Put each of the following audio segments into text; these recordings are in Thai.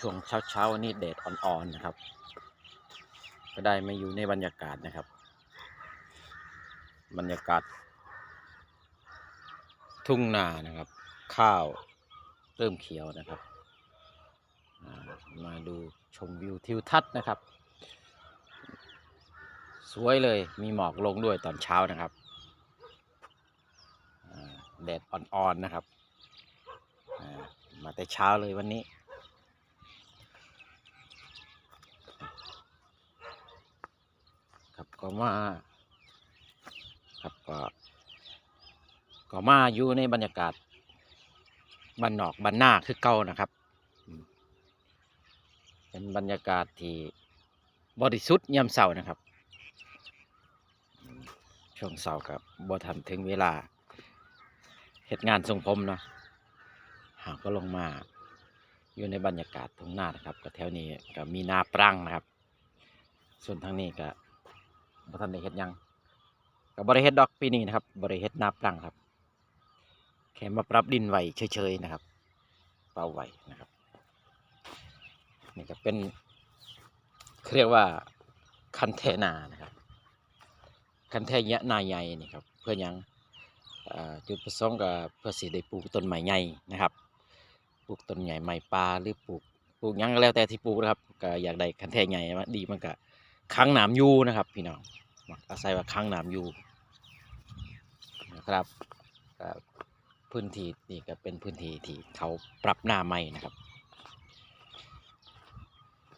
ช่วงเช้าเช้าๆนี่แดดอ่อนๆนะครับ ก็ได้มาอยู่ในบรรยากาศนะครับ บรรยากาศ ทุ่งนานะครับ ข้าวเริ่มเขียวนะครับ มาดูชมวิวทิวทัศน์นะครับ สวยเลยมีหมอกลงด้วยตอนเช้านะครับแดดอ่อนๆนะครับ มาแต่เช้าเลยวันนี้ ครับ ก็มาครับก็ก็มาอยู่ในบรรยากาศบ้านนอกบ้านนาคือเก่านะครับเป็นบรรยากาศที่บริสุทธิ์ยามเสาร์นะครับ ช่วงเสาร์กับบทันถึงเวลาเหตุงานทรงผมเนาะหากก็ลงมาอยู่ในบรรยากาศตรงหน้านะครับก็แถวนี้ก็มีนาปรังนะครับ ส่วนทางนี้ก็ บ่ทันได้เฮ็ดหยังก็บ่ได้เฮ็ดดอกปีนี้นะครับบ่ได้เฮ็ดนาปรังครับ แค่มาปรับดินไว้เฉยๆนะครับ เป่าไว้นะครับ นี่ก็เป็นเรียกว่าคันแทนานะครับ คันแทยะนาใหญ่นี่ครับ เพื่อยังอ่าจุดประสงค์ก็เพื่อสิได้ปลูกต้นไม้ใหญ่นะครับปลูกต้นใหญ่ไม้ป่าหรือปลูกปลูกยังก็แล้วแต่ที่ปลูกนะครับก็อยากได้คันแทใหญ่มาดีมันก็ ค้างน้ำยูนะครับ พี่น้องอาศัยว่าค้างน้ำยูนะครับพื้นที่นี่ก็เป็นพื้นที่ที่เขาปรับหน้าใหม่นะครับ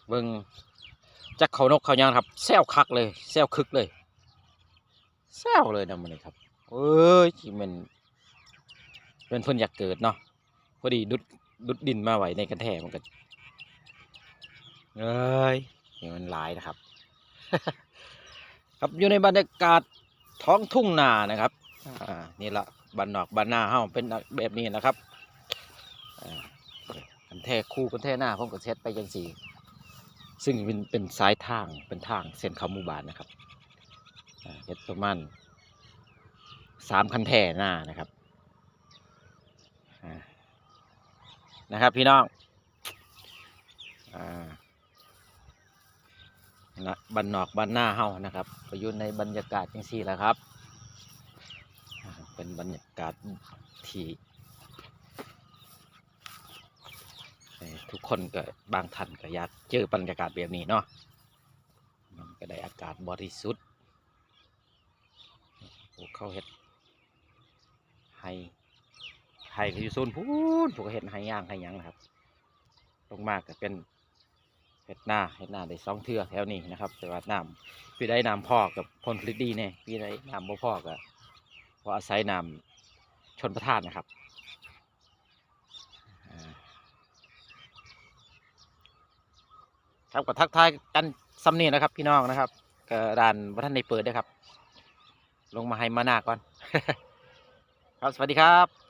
เบิ่งจักเขานกเขายางครับแซวคักเลยแซวคึกเลยแซวเลยนะมันนี่ครับเอ้ยที่มันเป็นเพิ่นอยากเกิดเนาะพอดีดุดดุดดินมาไหวในกันแทมันก็เอ้ยนี่มันหลายนะครับ ครับอยู่ในบรรยากาศท้องทุ่งนานะครับอ่านี่ละบ้านนอกบ้านนาเฮาเป็นแบบนี้นะครับกันแท้คู่กันแท้หน้าผมก็เช็ดไปจังสี่ ซึ่งเป็นเป็นสายทางเป็นทางเส้นเขาหมู่บ้านนะครับเฮ็ดประมาณสามคันแท่หน้านะครับนะครับ พี่น้องอ่า นะบ้านนอกบ้านหน้าเฮานะครับก็อยู่ในบรรยากาศจังซี่แหละครับ เป็นบรรยากาศที่ทุกคนก็บางท่านก็อยากเจอบรรยากาศแบบนี้เนาะมันก็ได้อากาศบริสุทธิ์โอ้เขาเห็ดไฮไฮก็อยู่โซนพูนพวกเห็ดไฮย่างไฮยังนะครับ ลงมากก็เป็น เห็ดหน้าเห็ดหน้าได้สองเทือแถวนี้นะครับ แต่ว่าน้ำพี่ได้น้ำพอกับพลผลิตดีเนี่ยพี่ได้น้ำบ่พอกับพออาศัยน้ำชนประทานนะครับครับก็ทักทายกันซ้ำนี่นะครับ พี่น้องนะครับก็ด่านวัฒนในเปิดด้วยครับ ลงมาให้มาหน้าก่อน ครับสวัสดีครับ